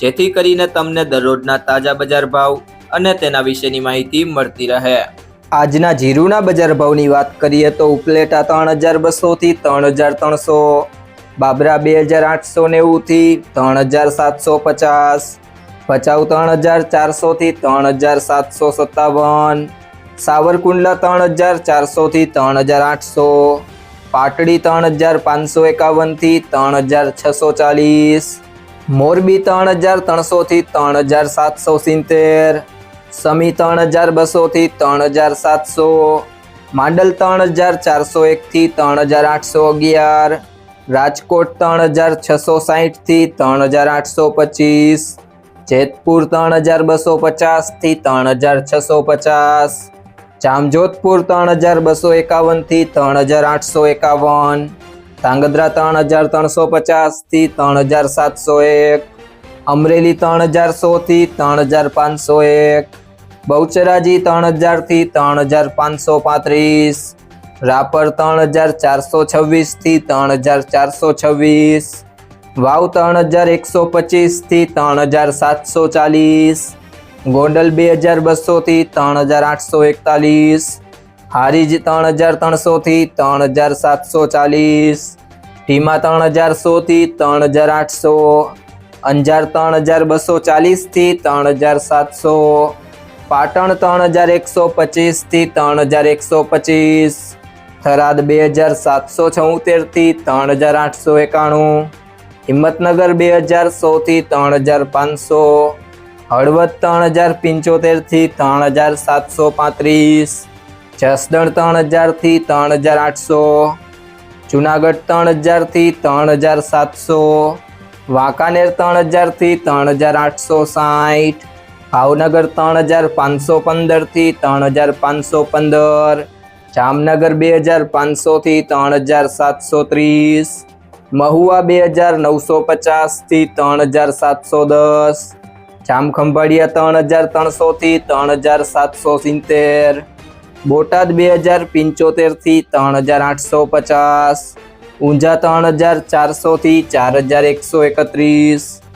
જેથી કરીને તમને દરરોજના તાજા બજાર ભાવ અને તેના વિશેની માહિતી મળતી રહે. આજના જીરુના બજાર ભાવની વાત કરીએ તો ઉપલેટા ત્રણ હજાર બસોથી ત્રણ હજાર ત્રણસો, બાબરા બે હજાર આઠસો નેવુંથી ત્રણ હજાર સાતસો પચાસ, ભચાઉ ત્રણ હજાર ચારસોથી ત્રણ હજાર સાતસો સત્તાવન, સાવરકુંડલા ત્રણ હજાર ચારસોથી ત્રણ હજાર આઠસો, પાટડી ત્રણ હજાર પાંચસો એકાવનથી ત્રણ હજાર છસો ચાલીસ મોરબી ત્રણ હજાર ત્રણસોથી ત્રણ હજાર સાતસો સિત્તેર, સમી ત્રણ હજાર બસોથી ત્રણ હજાર સાતસો, માંડલ ત્રણ હજાર ચારસો એકથી ત્રણ હજાર આઠસો અગિયાર, રાજકોટ ત્રણ હજાર છસો સાહીઠથી ત્રણ હજાર આઠસો પચીસ, જેતપુર ત્રણ હજાર બસો પચાસથી ત્રણ હજાર છસો પચાસ, જામજોધપુર ત્રણ હજાર બસો એકાવનથી ત્રણ હજાર આઠસો એકાવન ધાંગધ્રા ત્રણ હજાર ત્રણસો પચાસથી ત્રણ હજાર સાતસો એક અમરેલી ત્રણ હજાર સોથી ત્રણ હજાર પાંચસો એક બહુચરાજી ત્રણ હજારથી ત્રણ હજાર પાંચસો પાંત્રીસ રાપર ત્રણ હજાર ચારસો છવ્વીસથી ત્રણ હજાર ચારસો છવ્વીસ વાવ ત્રણ હજાર એકસો પચીસથી ત્રણ હજાર સાતસો ચાલીસ ગોંડલ બે હજાર બસોથી ત્રણ હજાર આઠસો એકતાલીસ હારીજ ત્રણ હજાર ત્રણસોથી ત્રણ હજાર સાતસો ચાલીસ. ઢીમા ત્રણ હજાર સોથી ત્રણ હજાર આઠસો. અંજાર ત્રણ હજાર બસો ચાલીસથી ત્રણ હજાર સાતસો. પાટણ ત્રણ હજાર એકસો પચીસથી ત્રણ હજાર એકસો પચીસ. થરાદ બે હજાર સાતસો છોતેરથી ત્રણ હજાર આઠસો એકાણું. હિંમતનગર બે હજાર સોથી ત્રણ હજાર પાંચસો. હળવદ ત્રણ હજાર પંચોતેરથી ત્રણ હજાર સાતસો પાંત્રીસ. જસદણ ત્રણ હજારથી ત્રણ હજાર આઠસો જુનાગઢ ત્રણ હજારથી ત્રણ હજાર સાતસો વાંકાનેર ત્રણ હજારથી ત્રણ હજાર આઠસો સાઠ ભાવનગર ત્રણ હજાર પાંચસો પંદરથી ત્રણ હજાર પાંચસો પંદર જામનગર બે હજાર પાંચસોથી ત્રણ હજાર સાતસો ત્રીસ મહુવા બે હજાર નવસો પચાસથી ત્રણ હજાર સાતસો દસ જામખંભાળિયા ત્રણ હજાર ત્રણસોથી ત્રણ હજાર સાતસો સિત્તેર બોટાદ બે હજાર પંચોતેરથી ત્રણ હજાર આઠસો પચાસ, ઊંઝા ત્રણ હજાર ચારસોથી ચાર હજાર એકસો એકત્રીસ